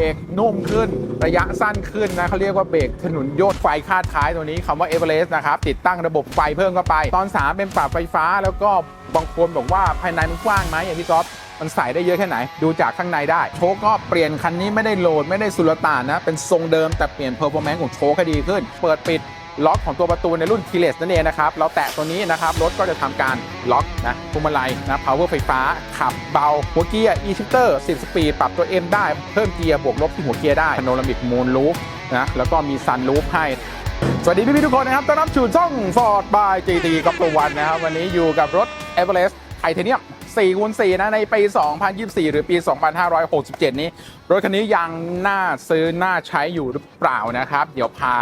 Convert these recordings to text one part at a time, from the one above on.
รกนุ่มขึ้น ระยะสั้นขึ้นนะเขาเรียกว่าเบรกถนุนโยดไฟคาดท้ายตัวนี้คำว่าเอเวอเรสต์นะครับ ติดตั้งระบบไฟเพิ่มเข้าไป ตอน 3 เป็นปรับไฟฟ้า แล้วก็บางคนบอกว่าภายในมันกว้างไหมอย่างพี่ก๊อฟมันใส่ได้เยอะแค่ไหน ดูจากข้างในได้ โชคก็เปลี่ยนคันนี้ไม่ได้โหลดไม่ได้สุลต่านนะ เป็นทรงเดิมแต่เปลี่ยนเพอร์ฟอร์แมนซ์ของโชคให้ดีขึ้น เปิดปิด ล็อกของตัวประตูในรุ่น keyless นั่นเองนะครับ เราแตะตัวนี้นะครับ รถก็จะทำการล็อกนะพวงมาลัยนะ power ไฟฟ้า ขับเบา หัวเกียร์ e-shifter 10 สปีด ปรับตัว M ได้ เพิ่มเกียร์ บวกลบที่หัวเกียร์ได้ panoramic moon roof นะ แล้วก็มี sun roof ให้สวัสดีพี่ๆทุกคนนะครับ ต้อนรับสู่ช่อง Ford by GT กับตัววันนะครับ วันนี้อยู่กับรถ Everest Titanium 4คูณ4นะ ในปี 2024 หรือปี 2567 นี้ รถคันนี้ยังน่าซื้อ น่าใช้อยู่หรือเปล่านะครับ เดี๋ยวพา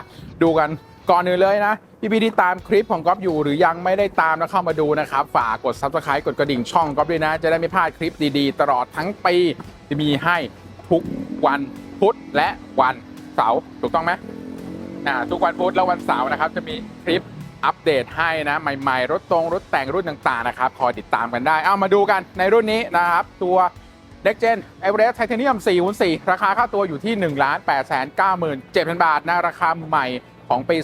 ดูกัน ก่อนอื่นเลยนะ พี่ๆที่ตามคลิปของก๊อฟอยู่หรือยังไม่ได้ตามแล้วเข้ามาดูนะครับ ฝากกด Subscribe กดกระดิ่งช่องก๊อฟด้วยนะ จะได้ไม่พลาดคลิปดีๆ ตลอดทั้งปีที่มีให้ทุกวันพุธและวันเสาร์ถูกต้องไหมอ่าทุกวันพุธและวันเสาร์นะครับ จะมีคลิปอัปเดตให้นะ ใหม่ๆ รถตรง รถแต่งรุ่นต่างๆนะครับคอยติดตามกันได้ เอามาดูกันในรุ่นนี้นะครับ ตัว n e x t Gen Everest Titanium 4คูณ4ราคาค่าตัวอยู่ที่ 1 8 9 7 0 0บาทนะราคาใหม่ ของปี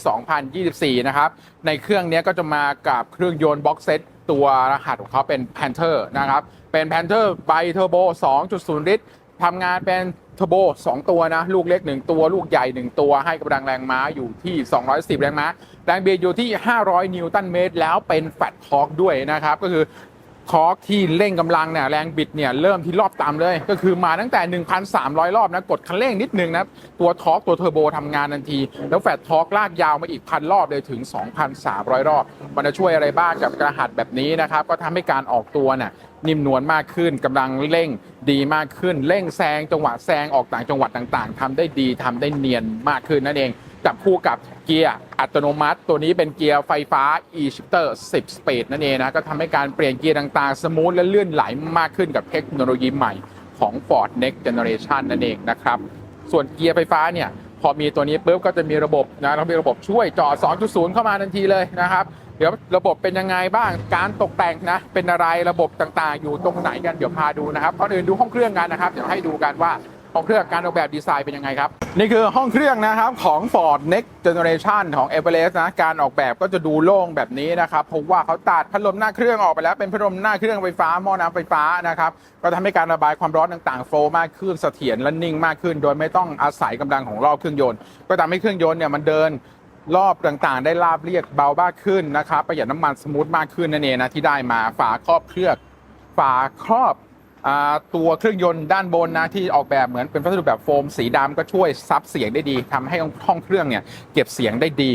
2024 นะครับ ในเครื่องนี้ก็จะมากับเครื่องยนต์บ็อกเซตตัวรหัสของเขาเป็น Panther นะครับ เป็น Panther ไบเทอร์โบ 2.0 ลิตรทำงานเป็นเทอร์โบ 2 ตัวนะ ลูกเล็ก 1 ตัว ลูกใหญ่ 1 ตัว ให้กำลังแรงม้าอยู่ที่ 210 แรงม้า แรงเบียดอยู่ที่ 500 นิวตันเมตร แล้วเป็นแฟตทอร์กด้วยนะครับ ก็คือ ทอร์กที่เร่งกำลังเนี่ยแรงบิดเนี่ยเริ่มที่รอบต่ำเลย ก็คือมาตั้งแต่ 1,300 รอบนะกดคันเร่งนิดนึงนะตัวทอร์กตัวเทอร์โบทำงานทันที แล้วแฟตทอร์กลากยาวมาอีกพันรอบเลยถึง 2,300 รอบ มันจะช่วยอะไรบ้างกับกระหัสแบบนี้นะครับ ก็ทำให้การออกตัวเนี่ยนิ่มนวลมากขึ้นกำลังเร่งดีมากขึ้น เร่งแซงจังหวะแซงออกต่างจังหวัดต่าง ๆทำได้ดีทำได้เนียนมากขึ้นนั่นเอง จับคู่กับเกียร์อัตโนมัติ ตัวนี้เป็นเกียร์ไฟฟ้า e-shifter 10 speed นั่นเองนะ ก็ทำให้การเปลี่ยนเกียร์ต่างๆ สมูทและเลื่อนไหลมากขึ้นกับเทคโนโลยีใหม่ของ Ford Next Generation นั่นเองนะครับ ส่วนเกียร์ไฟฟ้าเนี่ย พอมีตัวนี้ปุ๊บก็จะมีระบบนะแล้วมีระบบช่วยจอ2.0 เข้ามาทันทีเลยนะครับเดี๋ยวระบบเป็นยังไงบ้าง การตกแต่งนะ เป็นอะไร ระบบต่างๆ อยู่ตรงไหนกัน เดี๋ยวพาดูนะครับก่อนอื่นดูห้องเครื่องกันนะครับ เดี๋ยวให้ดูกันว่า ห้องเครื่องการออกแบบดีไซน์เป็นยังไงครับ นี่คือห้องเครื่องนะครับของ Ford Next Generation ของ Everest นะการออกแบบก็จะดูโล่งแบบนี้นะครับเพราะว่าเขาตัดพัดลมหน้าเครื่องออกไปแล้วเป็นพัดลมหน้าเครื่องไฟฟ้าหม้อน้ำไฟฟ้านะครับก็ทำให้การระบายความร้อนต่างๆโฟล์มากขึ้นเสถียรและนิ่งมากขึ้น โดยไม่ต้องอาศัยกำลังของรอบเครื่องยนต์ ก็ทำให้เครื่องยนต์เนี่ยมันเดินรอบต่างๆ ได้ราบเรียบเบามากขึ้นนะครับประหยัดน้ำมันสมูทมากขึ้นนั่นเองนะที่ได้มาฝาครอบเครื่องฝาครอบ ตัวเครื่องยนต์ด้านบนนะที่ออกแบบเหมือนเป็นวัสดุแบบโฟมสีดำก็ช่วยซับเสียงได้ดีทำให้ห้องเครื่องเนี่ยเก็บเสียงได้ดี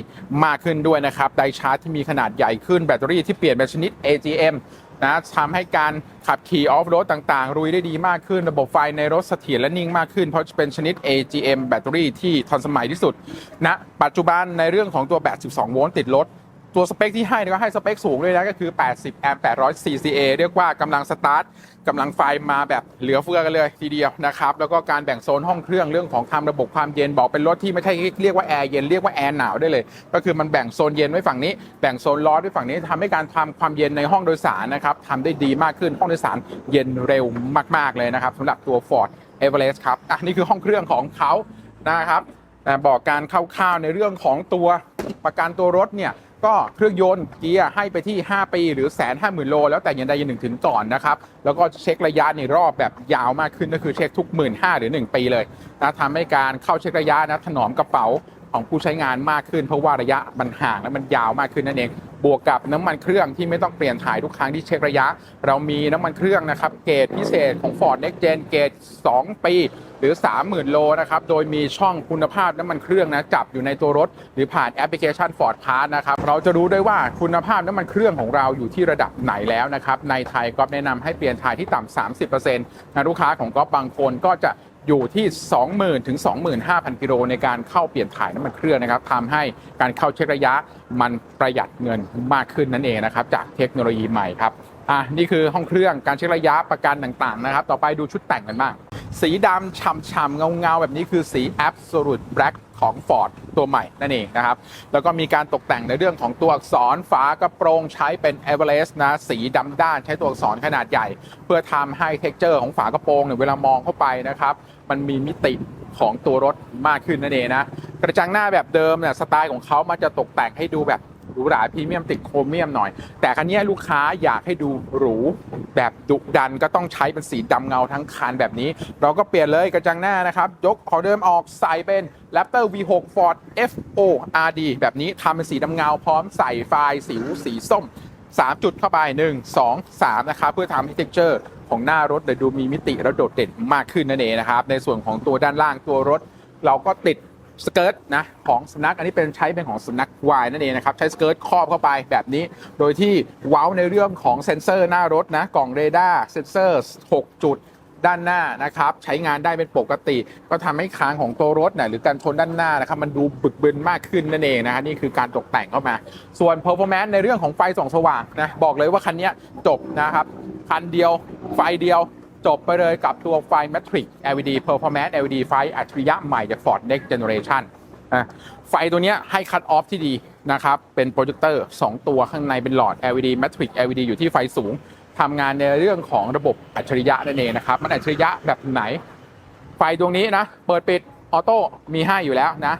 มากขึ้นด้วยนะครับไดชาร์จที่มีขนาดใหญ่ขึ้นแบตเตอรี่ที่เปลี่ยนเป็นชนิด AGM นะทำให้การขับขี่ออฟโรดต่างๆ รุยได้ดีมากขึ้น ระบบไฟในรถเสถียรและนิ่งมากขึ้น เพราะเป็นชนิด AGM แบตเตอรี่ที่ทันสมัยที่สุดณปัจจุบันในเรื่องของตัวแบต 12 โวลต์ติดรถ ตัวสเปคที่ให้ก็ให้สเปคสูงด้วยนะก็คือ 80 แอมป์ 800 CCA เรียกว่ากำลังสตาร์ทกำลังไฟมาแบบเหลือเฟือกันเลยทีเดียวนะครับ แล้วก็การแบ่งโซนห้องเครื่องเรื่องของทำระบบความเย็นบอกเป็นรถที่ไม่ใช่เรียกว่าแอร์เย็นเรียกว่าแอร์หนาวได้เลย ก็คือมันแบ่งโซนเย็นไว้ฝั่งนี้ แบ่งโซนร้อนไว้ฝั่งนี้ทำให้การทำความเย็นในห้องโดยสารนะครับทำได้ดีมากขึ้นห้องโดยสารเย็นเร็วมาก ๆเลยนะครับสำหรับตัว Ford Everest ครับอะนี่คือห้องเครื่องของเขานะครับแต่บอกการคร่าวๆในเรื่องของตัวประกันตัวรถเนี่ย ก็เครื่องยนต์เกียร์ให้ไปที่ 5 ปี หรือแสนห้าหมื่นโล แล้วแต่ยันใดยันหนึ่งถึงก่อนนะครับ แล้วก็เช็คระยะในรอบแบบยาวมากขึ้นก็คือเช็คทุก1 5ื่นห้าหรือ 1 ปีเลยนะทำให้การเข้าเช็คระยะนะถนอมกระเป๋าของผู้ใช้งานมากขึ้น เพราะว่าระยะมันห่างและมันยาวมากขึ้นนั่นเอง บวกกับน้ำมันเครื่องที่ไม่ต้องเปลี่ยนถ่ายทุกครั้งที่เช็คระยะ เรามีน้ำมันเครื่องนะครับเกรดพิเศษของ Ford Next Gen เกรด2 ปี หรือ 30,000 โลนะครับโดยมีช่องคุณภาพน้ำมันเครื่องนะจับอยู่ในตัวรถ หรือผ่านแอปพลิเคชัน Ford Pass นะครับเราจะรู้ได้ว่าคุณภาพน้ำมันเครื่องของเราอยู่ที่ระดับไหนแล้วนะครับในไทยก็แนะนำให้เปลี่ยนถ่ายที่ต่ำ 30%นะลูกค้าของก๊อฟบางคนก็จะอยู่ที่ 20,000 ถึง 25,000 กิโลในการเข้าเปลี่ยนถ่ายน้ำมันเครื่องนะครับทำให้การเข้าเช็คระยะมันประหยัดเงินมากขึ้นนั่นเองนะครับจากเทคโนโลยีใหม่ครับ อะนี่คือห้องเครื่องการเช็คระยะประกันต่างๆนะครับ ต่อไปดูชุดแต่งกันบ้าง สีดำฉ่ำๆเงาๆ แบบนี้คือสี Absolute Black ของ Ford ตัวใหม่นั่นเองนะครับ แล้วก็มีการตกแต่งในเรื่องของตัวอักษรฝากระโปรงใช้เป็น Everest นะ สีดำด้านใช้ตัวอักษรขนาดใหญ่ เพื่อทำให้ texture ของฝากระโปรงเนี่ยเวลามองเข้าไปนะครับ มันมีมิติของตัวรถมากขึ้นนั่นเองนะ กระจังหน้าแบบเดิมเนี่ยสไตล์ของเขามันจะตกแต่งให้ดูแบบ หรูหราพรีเมียมติดโครเมียมหน่อย แต่คันนี้ลูกค้าอยากให้ดูหรูแบบดุดันก็ต้องใช้เป็นสีดำเงาทั้งคันแบบนี้ เราก็เปลี่ยนเลยกระจังหน้านะครับ ยกของเดิมออกใส่เป็น Raptor V6 Ford FO RD แบบนี้ทำเป็นสีดำเงาพร้อมใส่ไฟล์สิวสีส้ม 3 จุดเข้าไป 1 2 3 นะครับ เพื่อทำให้ texture ของหน้ารถเนี่ยดูมีมิติและโดดเด่นมากขึ้นนั่นเองนะครับ ในส่วนของตัวด้านล่างตัวรถ เราก็ติด สเกิร์ตนะของสำนักอันนี้เป็นใช้เป็นของสำนักวายนั่นเองนะครับใช้สเกิร์ตครอบเข้าไปแบบนี้ โดยที่เว้าในเรื่องของเซ็นเซอร์หน้ารถนะกล่องเรดาร์เซ็นเซอร์ 6 จุดด้านหน้านะครับใช้งานได้เป็นปกติ ก็ทำให้คางของตัวรถเนี่ยหรือการชนด้านหน้านะครับมันดูบึกบึนมากขึ้นนั่นเองนะฮะนี่คือการตกแต่งเข้ามา ส่วน performance ในเรื่องของไฟส่องสว่างนะบอกเลยว่าคันนี้จบนะครับคันเดียวไฟเดียว จบไปเลยกับตัวไฟ Matrix LED Performance LED ไฟอัจฉริยะใหม่จาก Ford Next Generation อะไฟตัวนี้ให้คั t ออฟที่ดีนะครับ เป็นโปรเจคเตอร์ 2 ตัวข้างในเป็นหลอด LED Matrix LED อยู่ที่ไฟสูงทำงานในเรื่องของระบบอัจฉริยะนั่นเองนะครับ มันอัจฉริยะแบบไหน ไฟดวงนี้นะ เปิดปิดออโต้มีให้อยู่แล้วนะ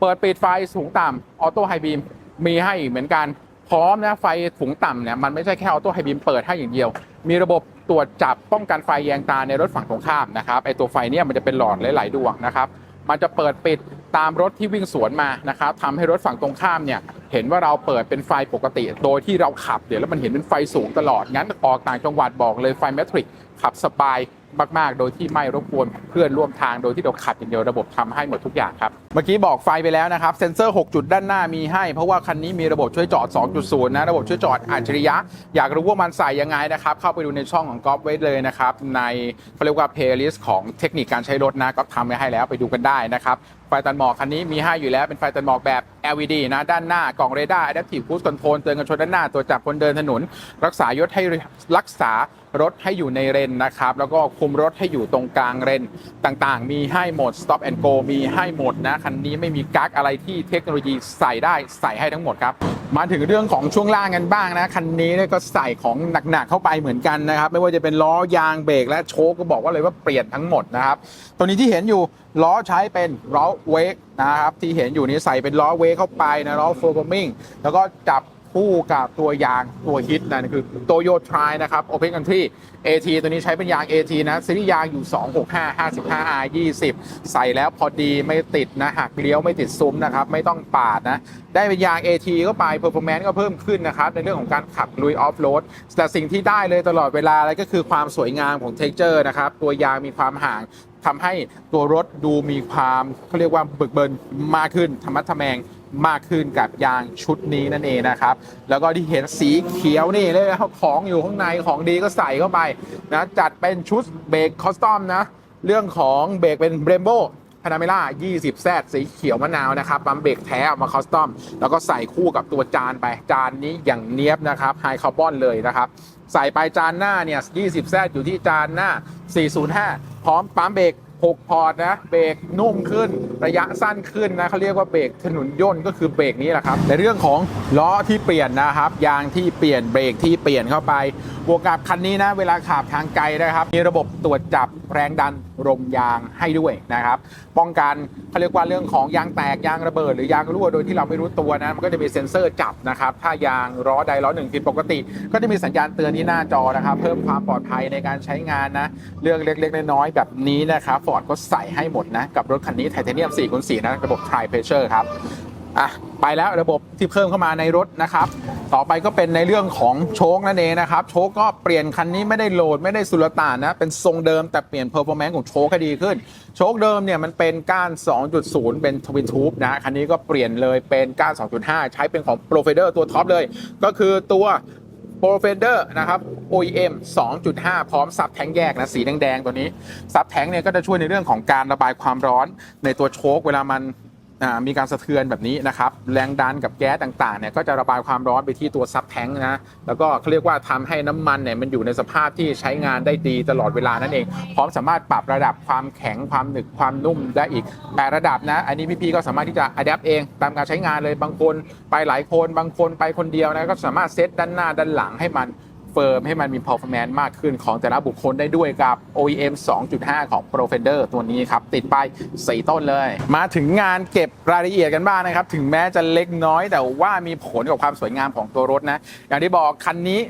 เปิดปิดไฟสูงต่ำออโต้ไฮบีมมีให้เหมือนกัน พร้อมนะไฟสูงต่ำเนี่ยมันไม่ใช่แค่ออโต้ไฮบีมเปิดให้อย่างเดียว มีระบบตรวจจับป้องกันไฟแยงตาในรถฝั่งตรงข้ามนะครับไอตัวไฟเนี่ยมันจะเป็นหลอดหลายๆดวงนะครับมันจะเปิดปิดตามรถที่วิ่งสวนมานะครับทำให้รถฝั่งตรงข้ามเนี่ยเห็นว่าเราเปิดเป็นไฟปกติ โดยที่เราขับเดี๋ยวแล้วมันเห็นเป็นไฟสูงตลอดงั้นออกต่างจังหวัดบอกเลยไฟแมทริกขับสบายมาก ๆ โดยที่ไม่รบกวนเพื่อนร่วมทางโดยที่เราขับอย่างเดียวระบบทำให้หมดทุกอย่างครับ เมื่อกี้บอกไฟไปแล้วนะครับ เซ็นเซอร์ 6 จุดด้านหน้ามีให้ เพราะว่าคันนี้มีระบบช่วยจอด 2.0 นะ ระบบช่วยจอดอัจฉริยะ อยากรู้ว่ามันใส่ยังไงนะครับ เข้าไปดูในช่องของก๊อฟไว้เลยนะครับ ในเขาเรียกว่าเพลย์ลิสต์ของเทคนิคการใช้รถนะก็ทำไว้ให้แล้วไปดูกันได้นะครับไฟตันหมอกคันนี้มีให้อยู่แล้วเป็นไฟตันหมอกแบบ LED นะด้านหน้ากล่องเรดาร์ Adaptive Cruise Control เตือนกันชนด้านหน้าตัวจับคนเดินถนน รักษายศให้รักษา รถให้อยู่ในเรนนะครับ แล้วก็คุมรถให้อยู่ตรงกลางเรนต่างๆ มีให้หมด Stop and Go มีให้หมดนะคันนี้ไม่มีกั๊กอะไรที่เทคโนโลยีใส่ได้ใส่ให้ทั้งหมดครับมาถึงเรื่องของช่วงล่างกันบ้างนะคันนี้ก็ใส่ของหนักๆเข้าไปเหมือนกันนะครับ ไม่ว่าจะเป็นล้อยางเบรกและโชคก็บอกว่าเลยว่าเปลี่ยนทั้งหมดนะครับตัวนี้ที่เห็นอยู่ล้อใช้เป็นล้อเวกนะครับที่เห็นอยู่นี้ใส่เป็นล้อเวกเข้าไปนะล้อโฟร์มิงแล้วก็จับ คู่กับตัวยางตัวฮิตนะนนคือโตโยทรายนะครับ Open Country AT ตัวนี้ใช้เป็นยาง AT นะซีรีส์ยางอยู่ 265 55 R 20 ใส่แล้วพอดีไม่ติดนะหักเลี้ยวไม่ติดซุ้มนะครับไม่ต้องปาดนะได้เป็นยาง AT ก็ไป Performance ก็เพิ่มขึ้นนะครับในเรื่องของการขับลุยออฟโรดแต่สิ่งที่ได้เลยตลอดเวลาเลยก็คือความสวยงามของ Texture นะครับตัวยางมีความห่างทำให้ตัวรถดูมีความเขาเรียกว่าบึกเบินมากขึ้นธรรมะทะแมง มากขึ้นกับยางชุดนี้นั่นเองนะครับ แล้วก็ที่เห็นสีเขียวนี่เลยนะครับของอยู่ข้างในของดีก็ใส่เข้าไปนะจัดเป็นชุดเบรกคอสตอมนะ เรื่องของเบรกเป็นเบรมโบพานาเมล่า20 แซดสีเขียวมะนาวนะครับปั๊มเบรกแท้เอามาคอสตอม แล้วก็ใส่คู่กับตัวจานไป จานนี้อย่างเนี้ยบนะครับไฮคาร์บอนเลยนะครับ ใส่ไปจานหน้าเนี่ย20 แซดอยู่ที่จานหน้า 405 พร้อมปั๊มเบรก 6 พอร์ตนะเบรกนุ่มขึ้นระยะสั้นขึ้นนะเขาเรียกว่าเบรกถนนย่นก็คือเบรกนี้แหละครับในเรื่องของล้อที่เปลี่ยนนะครับ ยางที่เปลี่ยนเบรกที่เปลี่ยนเข้าไปบวกกับคันนี้นะเวลาขับทางไกลนะครับ มีระบบตรวจจับแรงดันลมยางให้ด้วยนะครับ ป้องกันเขาเรียกว่าเรื่องของยางแตกยางระเบิดหรือยางรั่วโดยที่เราไม่รู้ตัวนะมันก็จะมีเซ็นเซอร์จับนะครับ ถ้ายางล้อใดล้อหนึ่งผิดปกติ ก็จะมีสัญญาณเตือนที่หน้าจอนะครับ เพิ่มความปลอดภัยในการใช้งานนะเรื่องเล็กๆน้อยๆแบบนี้นะครับฟอร์ดก็ใส่ให้หมดนะ กับรถคันนี้ไทเทเนียม4คูณ4นะ ระบบ Tri Pressure ครับอะไปแล้วระบบที่เพิ่มเข้ามาในรถนะครับ ต่อไปก็เป็นในเรื่องของโชคนั่นเองนะครับ โชคก็เปลี่ยนคันนี้ไม่ได้โหลดไม่ได้สุลต่านนะ เป็นทรงเดิมแต่เปลี่ยนเพอร์ฟอร์แมนซ์ของโชคให้ดีขึ้น โชคเดิมเนี่ยมันเป็นก้าน 2.0 เป็นทวินทูบนะ คันนี้ก็เปลี่ยนเลยเป็นก้าน 2.5 ใช้เป็นของ Pro f e d e r ตัวท็อปเลย ก็คือตัว Pro f e n d e r นะครับ OEM 2.5 พร้อมซับแท้งแยกนะสีแดงๆตัวนี้ซับแท้งเนี่ยก็จะช่วยในเรื่องของการระบายความร้อนในตัวโชคเวลามัน มีการสะเทือนแบบนี้นะครับ แรงดันกับแก๊สต่างๆเนี่ยก็จะระบายความร้อนไปที่ตัวซับแท้งนะแล้วก็เขาเรียกว่าทำให้น้ำมันเนี่ยมันอยู่ในสภาพที่ใช้งานได้ดีตลอดเวลานั่นเอง พร้อมสามารถปรับระดับความแข็งความหนึบความนุ่มได้อีกแปดระดับนะ อันนี้พี่ๆก็สามารถที่จะอัดแอปเอง ตามการใช้งานเลยบางคนไปหลายคนบางคนไปคนเดียวนะก็สามารถเซตด้านหน้าด้านหลังให้มัน เฟิร์มให้มันมี performance มากขึ้นของแต่ละบุคคลได้ด้วยกับ OEM 2.5 ของ Profender ตัวนี้ครับ ติดไป 4 ต้นเลย มาถึงงานเก็บรายละเอียดกันบ้างนะครับ ถึงแม้จะเล็กน้อย แต่ว่ามีผลกับความสวยงามของตัวรถนะ อย่างที่บอกคันนี้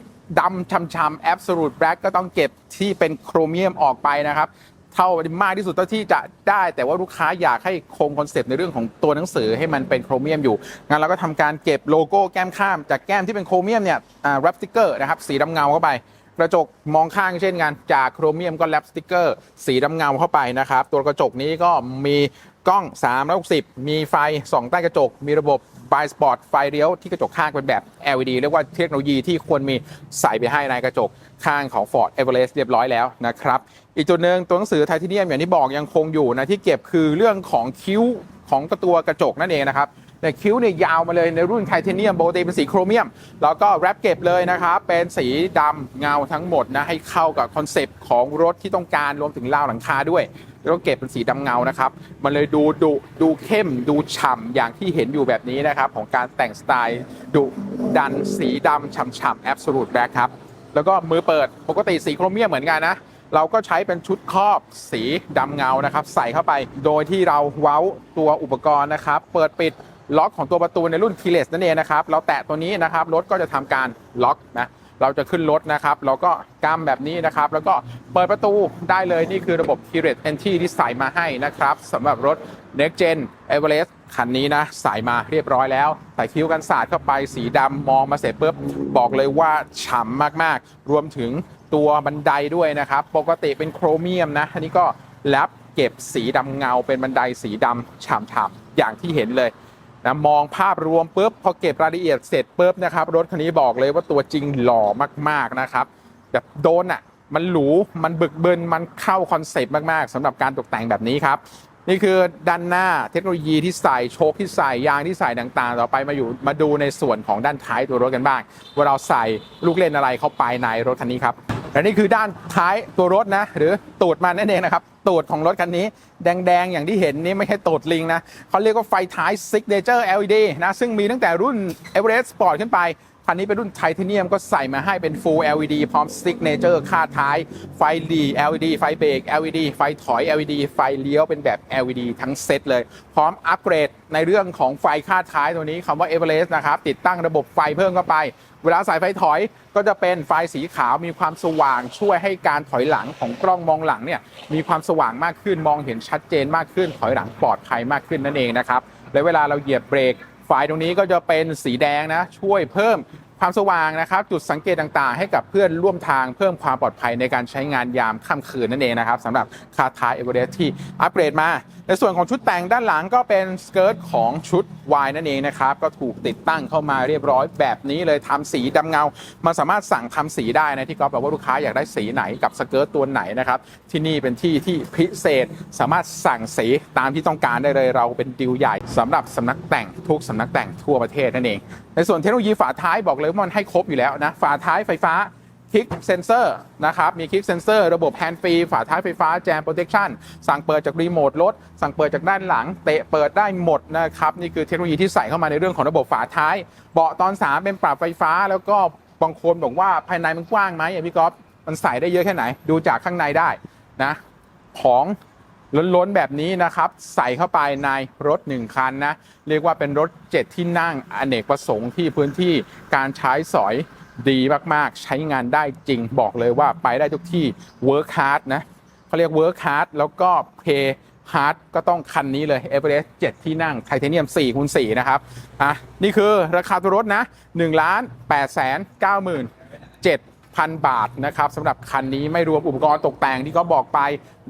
ดำช้ำๆ Absolute Black ก็ต้องเก็บที่เป็นโครเมียมออกไปนะครับ เท่ามากที่สุดเท่าที่จะได้ แต่ว่าลูกค้าอยากให้คงคอนเซปต์ในเรื่องของตัวหนังสือให้มันเป็นโครเมียมอยู่งั้นเราก็ทำการเก็บโลโก้แก้มข้ามจากแก้มที่เป็นโครเมียมเนี่ยแรปสติกเกอร์นะครับสีดำเงาเข้าไปกระจกมองข้างเช่นกันจากโครเมียมก็แรปสติกเกอร์ สีดำเงาเข้าไปนะครับ ตัวกระจกนี้ก็มีกล้อง 360 มีไฟส่องใต้กระจก มีระบบ b ายสปอร์ตไฟเลี้ยวที่กระจกข้างเป็นแบบ LED เรียกว่าเทคโนโลยีที่ควรมีใส่ไปให้ในกระจกข้างของ Ford Everest เรียบร้อยแล้วนะครับ อีกจุดหนึ่งตัวหนังสือไทเทเนียมอย่างที่บอกยังคงอยู่นะที่เก็บคือเรื่องของคิ้วของตัวกระจกนั่นเองนะครับ ในคิ้วเนี่ยยาวมาเลยในรุ่นไทเทเนียมปกติเป็นสีโครเมียม แล้วก็แรปเก็บเลยนะครับเป็นสีดำเงาทั้งหมดนะให้เข้ากับคอนเซปต์ของรถที่ต้องการรวมถึงราวหลังคาด้วยแล้วก็เก็บเป็นสีดำเงานะครับ มันเลยดูดุดูเข้มดูฉ่ำอย่างที่เห็นอยู่แบบนี้นะครับ ของการแต่งสไตล์ดุดันสีดำฉ่ำๆ Absolute Black ครับ แล้วก็มือเปิดปกติสีโครเมียมเหมือนกันนะ เราก็ใช้เป็นชุดครอบสีดำเงานะครับ ใส่เข้าไป โดยที่เราเว้าตัวอุปกรณ์นะครับ เปิดปิด ล็อกของตัวประตูในรุ่น keyless นั่นเองนะครับ เราแตะตัวนี้นะครับรถก็จะทำการล็อกนะเราจะขึ้นรถนะครับเราก็กำแบบนี้นะครับ แล้วก็เปิดประตูได้เลยนี่คือระบบ keyless entry ที่ใส่มาให้นะครับสำหรับรถ next gen Everest คันนี้นะใส่มาเรียบร้อยแล้วใส่คิ้วกันสาดเข้าไปสีดำมองมาเสร็จปุ๊บบอกเลยว่าฉ่ำมากๆ รวมถึงตัวบันไดด้วยนะครับ ปกติเป็นโครเมียมนะอันนี้ก็แลบเก็บสีดำเงาเป็นบันไดสีดำฉ่ำๆอย่างที่เห็นเลย นะมองภาพรวมปุ๊บพอเก็บรายละเอียดเสร็จปุ๊บนะครับรถคันนี้บอกเลยว่าตัวจริงหล่อมากๆนะครับแบบโดนอะมันหรูมันบึกบึนมันเข้าคอนเซปต์มากๆสำหรับการตกแต่งแบบนี้ครับ นี่คือด้านหน้าเทคโนโลยีที่ใส่โชคที่ใส่ยางที่ใส่ต่างๆ ต่อไปมาอยู่มาดูในส่วนของด้านท้ายตัวรถกันบ้าง ว่าเราใส่ลูกเล่นอะไรเข้าไปในรถคันนี้ครับ และนี่คือด้านท้ายตัวรถนะ หรือตูดมันนั่นเองนะครับ ตูดของรถคันนี้ แดงๆ อย่างที่เห็นนี่ไม่ใช่ตูดลิงนะเขาเรียกว่าไฟท้าย Signature LED นะ ซึ่งมีตั้งแต่รุ่น Everest Sport ขึ้นไป คันนี้เป็นรุ่นไทเทเนียมก็ใส่มาให้เป็น Full LED พร้อม Signature ค่าท้าย ไฟหลี LED ไฟเบรก LED ไฟถอย LED ไฟเลี้ยวเป็นแบบ LED ทั้งเซตเลย พร้อมอัปเกรดในเรื่องของไฟค่าท้ายตัวนี้คำว่า Everest นะครับ ติดตั้งระบบไฟเพิ่มเข้าไป เวลาใส่ไฟถอยก็จะเป็นไฟสีขาวมีความสว่างช่วยให้การถอยหลังของกล้องมองหลังเนี่ยมีความสว่างมากขึ้นมองเห็นชัดเจนมากขึ้น ถอยหลังปลอดภัยมากขึ้นนั่นเองนะครับและเวลาเราเหยียบเบรก ฝ่ายตรงนี้ก็จะเป็นสีแดงนะช่วยเพิ่ม ความสว่างนะครับ จุดสังเกตต่างๆ ให้กับเพื่อนร่วมทางเพิ่มความปลอดภัยในการใช้งานยามค่ำคืนนั่นเองนะครับสำหรับคาทายเอเวอเรสที่อัปเกรดมา ในส่วนของชุดแต่งด้านหลังก็เป็นสเกิร์ตของชุด Y นั่นเองนะครับก็ถูกติดตั้งเข้ามาเรียบร้อยแบบนี้เลยทำสีดำเงา มันสามารถสั่งทำสีได้นะที่ก๊อฟบอกว่าลูกค้าอยากได้สีไหนกับสเกิร์ตตัวไหนนะครับที่นี่เป็นที่ที่พิเศษสามารถสั่งสีตามที่ต้องการได้เลยเราเป็นดิวใหญ่สำหรับสำนักแต่งทุกสำนักแต่งทั่วประเทศนั่นเอง ในส่วนเทคโนโลยีฝาท้ายบอกเลยว่ามันให้ครบอยู่แล้วนะ ฝาท้ายไฟฟ้าคลิกเซนเซอร์นะครับ มีคลิกเซนเซอร์ระบบแฮนด์ฟรีฝาท้ายไฟฟ้าแจมโปรเทคชั่นสั่งเปิดจากรีโมทรถ สั่งเปิดจากด้านหลัง เตะเปิดได้หมดนะครับ นี่คือเทคโนโลยีที่ใส่เข้ามาในเรื่องของระบบฝาท้าย เบาะตอน 3 เป็นปรับไฟฟ้า แล้วก็บางคนบอกว่าภายในมันกว้างไหมพี่ก๊อฟมันใส่ได้เยอะแค่ไหน ดูจากข้างในได้นะ ของ ล้นๆแบบนี้นะครับ ใส่เข้าไปในรถ 1 คันนะ เรียกว่าเป็นรถ 7 ที่นั่งอเนกประสงค์ที่พื้นที่การใช้สอยดีมากๆ ใช้งานได้จริงบอกเลยว่าไปได้ทุกที่ work hard นะเขาเรียก work hard แล้วก็ play hard ก็ต้องคันนี้เลย Everest 7 ที่นั่งไทเทเนียม4คูณ4นะครับอะนี่คือราคาตัวรถนะ1ล้าน8แสน9 7 พันบาทนะครับสำหรับคันนี้ไม่รวมอุปกรณ์ตกแต่งที่ก็บอกไป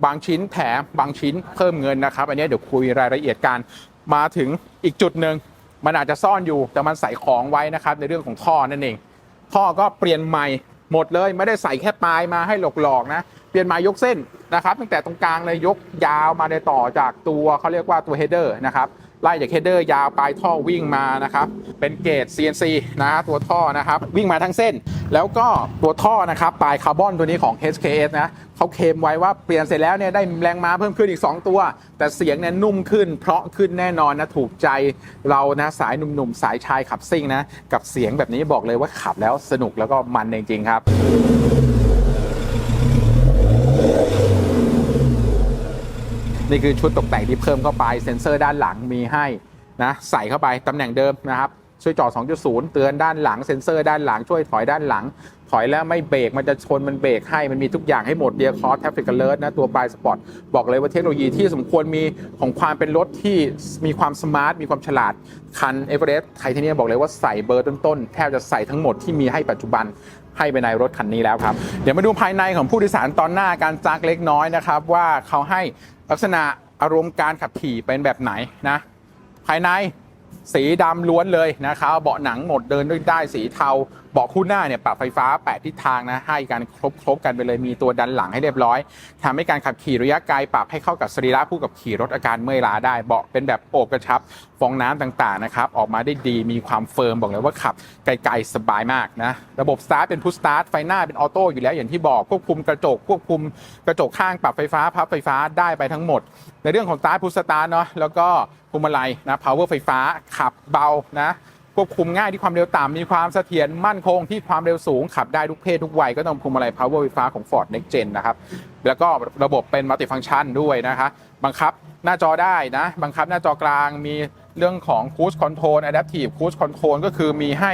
บางชิ้นแถมบางชิ้นเพิ่มเงินนะครับ อันนี้เดี๋ยวคุยรายละเอียดกันมาถึงอีกจุดหนึ่งมันอาจจะซ่อนอยู่แต่มันใส่ของไว้นะครับในเรื่องของท่อนั่นเองท่อก็เปลี่ยนใหม่หมดเลยไม่ได้ใส่แค่ปลายมาให้หลอกๆนะเปลี่ยนใหม่ยกเส้นนะครับตั้งแต่ตรงกลางเลยยกยาวมาในต่อจากตัวเขาเรียกว่าตัวเฮดเดอร์นะครับ ไล่จากเฮดเดอร์ยาวปลายท่อวิ่งมานะครับ เป็นเกรด CNC นะฮะตัวท่อนะครับ วิ่งมาทั้งเส้น แล้วก็ตัวท่อนะครับ ปลายคาร์บอนตัวนี้ของ HKS นะเขาเคมไว้ว่าเปลี่ยนเสร็จแล้วเนี่ยได้แรงม้าเพิ่มขึ้นอีก 2 ตัว แต่เสียงเนี่ยนุ่มขึ้น เพราะขึ้นแน่นอนนะถูกใจเรานะสายหนุ่มๆ สายชายขับซิ่งนะ กับเสียงแบบนี้บอกเลยว่าขับแล้วสนุกแล้วก็มันจริงๆครับ นี่คือชุดตกแต่งที่เพิ่มเข้าไปเซ็นเซอร์ด้านหลังมีให้นะใส่เข้าไปตำแหน่งเดิมนะครับช่วยจอด 2.0 เตือนด้านหลังเซ็นเซอร์ด้านหลังช่วยถอยด้านหลัง ถอยแล้วไม่เบรกมันจะชนมันเบรกให้มันมีทุกอย่างให้หมดเดียคอร์สแทฟฟิกเลิร์นะตัวปลายสปอร์ตบอกเลยว่าเทคโนโลยีที่สมควรมีของความเป็นรถที่มีความสมาร์ทมีความฉลาด คันเอเวอเรสต์ไทเทเนียบอกเลยว่าใส่เบอร์ต้นๆ แทบจะใส่ทั้งหมดที่มีให้ปัจจุบัน ให้ไปในรถคันนี้แล้วครับ เดี๋ยวมาดูภายในของผู้โดยสารตอนหน้าการจักเล็กน้อยนะครับ ว่าเขาให้ลักษณะอารมณ์การขับขี่เป็นแบบไหนนะ ภายในสีดำล้วนเลยนะครับเบาะหนังหมดเดินด้วยได้สีเทา เบาะคู่หน้าเนี่ยปรับไฟฟ้า 8 ทิศทางนะให้กันครบครบกันไปเลยมีตัวดันหลังให้เรียบร้อยทำให้การขับขี่ระยะไกลปรับให้เข้ากับสรีระผู้กับขี่รถอาการเมื่อยล้าได้เบาะเป็นแบบโอบกระชับฟองน้ำต่างๆนะครับออกมาได้ดีมีความเฟิร์มบอกเลยว่าขับไกลๆสบายมากนะระบบสตาร์ทเป็นพุชสตาร์ทไฟหน้าเป็นออโต้อยู่แล้วอย่างที่บอกควบคุมกระจกควบคุมกระจกข้างปรับไฟฟ้าพับไฟฟ้าได้ไปทั้งหมด ในเรื่องของสตาร์ทพุชสตาร์ทเนาะแล้วก็พวงมาลัยนะ power ไฟฟ้าขับเบานะ ควบคุมง่ายที่ความเร็วต่ำมีความเสถียรมั่นคงที่ความเร็วสูงขับได้ทุกเพศทุกวัยก็ต้องพวงมาลัย power ไฟฟ้าของ Ford Next Gen นะครับแล้วก็ระบบเป็นมัลติฟัง c t ชันด้วยนะคะบังคับหน้าจอได้นะบังคับหน้าจอกลางมีเรื่องของ Cruise Control Adaptive Cruise Control ก็คือมีให้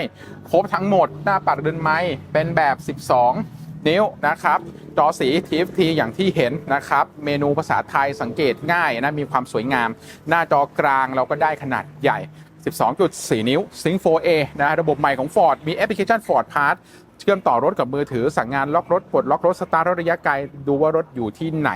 ครบทั้งหมดหน้าปัดเดินไม้เป็นแบบ 12 นิ้วนะครับ จอสี TFT อย่างที่เห็นนะครับ เมนูภาษาไทยสังเกตง่ายนะ มีความสวยงาม หน้าจอกลางเราก็ได้ขนาดใหญ่ 12.4 นิ้ว Sync 4A นะระบบใหม่ของ Ford มีแอปพลิเคชัน Ford Pass เชื่อมต่อรถกับมือถือสั่งงานล็อกรถปลดล็อกรถสตาร์ทรถระยะไกลดูว่ารถอยู่ที่ไหน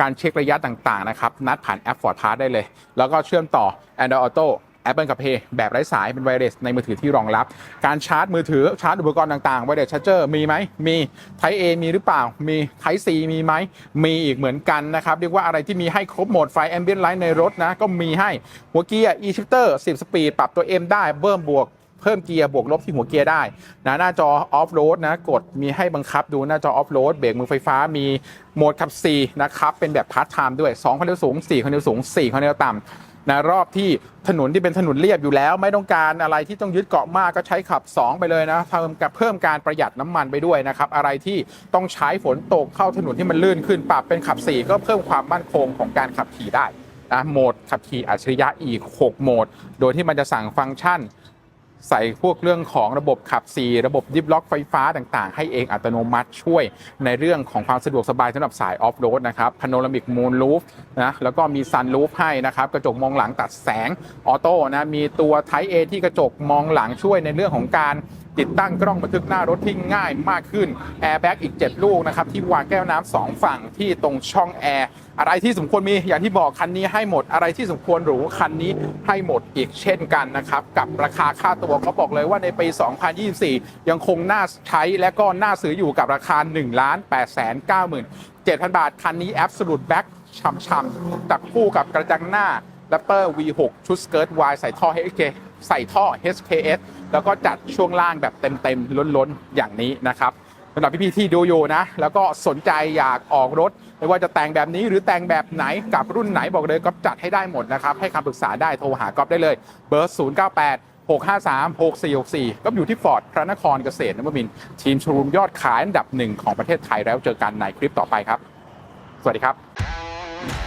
การเช็คระยะต่างๆนะครับนัดผ่านแอป Ford Pass ได้เลย แล้วก็เชื่อมต่อ Android Auto Apple กับ Pay แบบไร้สายเป็นไวเลสในมือถือที่รองรับ การชาร์จมือถือชาร์จอุปกรณ์ต่างๆไวเลสชาร์เจอร์มีไหมมี Type A มีหรือเปล่า มี Type C มีไหมมีอีกเหมือนกันนะครับเรียกว่าอะไรที่มีให้ครบโหมดไฟ Ambient Light ในรถนะก็มีให้หัวเกียร์ e-shifter 10 สปีดปรับตัว M ได้เพิ่มบวกเพิ่มเกียร์บวกลบที่หัวเกียร์ได้นะหน้าจอออฟโรดนะกดมีให้บังคับดูหน้าจอออฟโรดเบรกมือไฟฟ้ามีโหมดขับ4นะครับเป็นแบบพาร์ทไทม์ด้วย 2 ความเร็วสูง 4 ความเร็วสูง 4 ความเร็วต่ำ นะรอบที่ถนนที่เป็นถนนเรียบอยู่แล้ว ไม่ต้องการอะไรที่ต้องยึดเกาะมากก็ใช้ขับ 2 ไปเลยนะเพิ่มกับเพิ่มการประหยัดน้ำมันไปด้วยนะครับ อะไรที่ต้องใช้ฝนตกเข้าถนนที่มันลื่นขึ้นปรับเป็นขับ 4 ก็เพิ่มความมั่นคงของการขับขี่ได้นะโหมดขับขี่อัจฉริยะอีก 6 โหมด โดยที่มันจะสั่งฟังก์ชัน ใส่พวกเรื่องของระบบขับ 4 ระบบดิฟล็อกไฟฟ้าต่างๆ ให้เองอัตโนมัติช่วยในเรื่องของความสะดวกสบายสำหรับสายออฟโรดนะครับพาโนรามิกมูนลูฟนะแล้วก็มีซันลูฟให้นะครับกระจกมองหลังตัดแสงออโต้นะมีตัวไทเอที่กระจกมองหลังช่วยในเรื่องของการ ติดตั้งกล้องบันทึกหน้ารถที่ง่ายมากขึ้นแอร์แบ็กอีก 7 ลูกนะครับที่วางแก้วน้ำสองฝั่งที่ตรงช่องแอร์อะไรที่สมควรมีอย่างที่บอกคันนี้ให้หมดอะไรที่สมควรหรูคันนี้ให้หมดอีกเช่นกันนะครับกับราคาค่าตัวเขาบอกเลยว่าในปี 2024 ยังคงน่าใช้และก็น่าซื้ออยู่กับราคา1 8 9 7 0 0 0 บาท คันนี้ Absolute Back ช่ำๆจับคู่กับกระจังหน้า Raptor V6 ชุดสเกิร์ต Y ใส่ท่อ HK ใส่ท่อ HKS แล้วก็จัดช่วงล่างแบบเต็มๆล้นๆอย่างนี้นะครับสำหรับพี่ๆที่ดูอยู่นะ แล้วก็สนใจอยากออกรถ ไม่ว่าจะแต่งแบบนี้หรือแต่งแบบไหนกับรุ่นไหนบอกเลยก็จัดให้ได้หมดนะครับ ให้คำปรึกษาได้โทรหาก๊อฟได้เลย เบอร์ 098 653 6464 ก็อยู่ที่ฟอร์ดพระนครเกษตรนวมินทร์ทีมชว์รูมยอดขายอันดับหนึ่งของประเทศไทยแล้วเจอกันในคลิปต่อไปครับ สวัสดีครับ